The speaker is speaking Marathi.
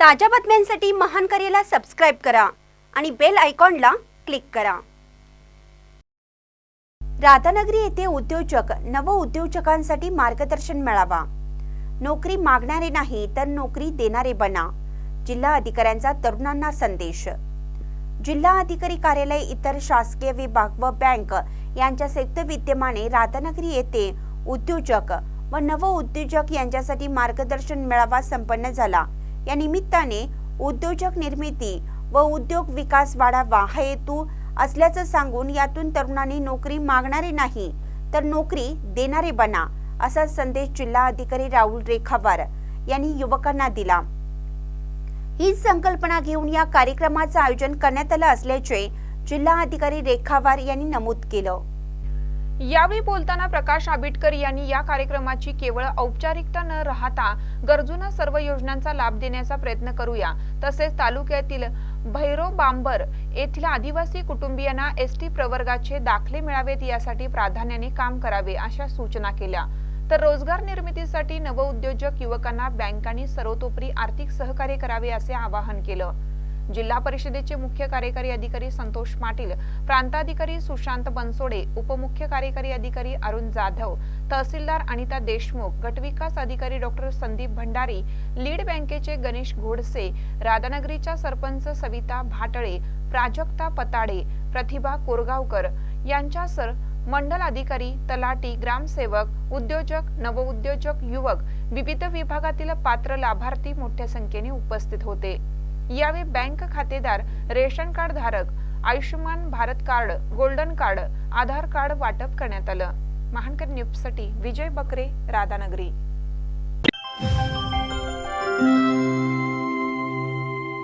ताज्या बातम्यांसाठी महान करेला सबस्क्राईब करा आणि बेल आयकॉनला क्लिक करा. राधानगरी येथे उद्योजक नव उद्योजकांसाठी मार्गदर्शन मिळावा. नोकरी मागणारे नाही तर नोकरी देणारे बना जिल्हा अधिकाऱ्यांचा तरुणांना संदेश. जिल्हा अधिकारी कार्यालय इतर शासकीय विभाग व बँक यांच्या संयुक्त विद्यमाने राधानगरी येथे उद्योजक व नव उद्योजक यांच्यासाठी मार्गदर्शन मेळावा संपन्न झाला. या निमित्ताने उद्योजक निर्मिती व उद्योग विकास वाढावा हा हेतू असल्याचं सांगून यातून तरुणांनी नोकरी मागणारे नाही तर नोकरी देणारे बना असा संदेश जिल्हा अधिकारी राहुल रेखावार यांनी युवकांना दिला. हीच संकल्पना घेऊन या कार्यक्रमाचं आयोजन करण्यात आलं असल्याचे जिल्हा अधिकारी रेखावार यांनी नमूद केलं. यावेळी बोलताना प्रकाश आंबेडकर यांनी या कार्यक्रमाची केवळ औपचारिकता न राहता गरजूंना सर्व योजनांचा लाभ देण्याचा प्रयत्न करूया. तसेच तालुक्यातील भैरव बांबर येथील आदिवासी कुटुंबियांना एस टी प्रवर्गाचे दाखले मिळावेत यासाठी प्राधान्याने काम करावे अशा सूचना केल्या. तर रोजगार निर्मितीसाठी नवउद्योजक युवकांना बँकांनी सर्वतोपरी आर्थिक सहकार्य करावे असे आवाहन केलं. जिल्हा परिषदेचे मुख्य कार्यकारी अधिकारी संतोष पाटील प्रांताधिकारी सुशांत बनसोडे उपमुख्य कार्यकारी अधिकारी अरुण जाधव तहसीलदार अनिता देशमुख गटविकास अधिकारी डॉक्टर संदीप भंडारी लीड बँकेचे गणेश घोडसे राधानगरीच्या सरपंच सविता भाटळे प्राजक्ता पताडे प्रतिभा कोरगावकर यांच्यासह मंडल अधिकारी तलाटी ग्रामसेवक उद्योजक नवउद्योजक युवक विविध विभागातील पात्र लाभार्थी मोठ्या संख्येने उपस्थित होते. यावेळी बँक खातेदार रेशन कार्ड धारक Ayushman Bharat card golden card Aadhaar card वाटप करण्यात आलं. महानकर न्यूजसाठी विजय बकरे राधानगरी.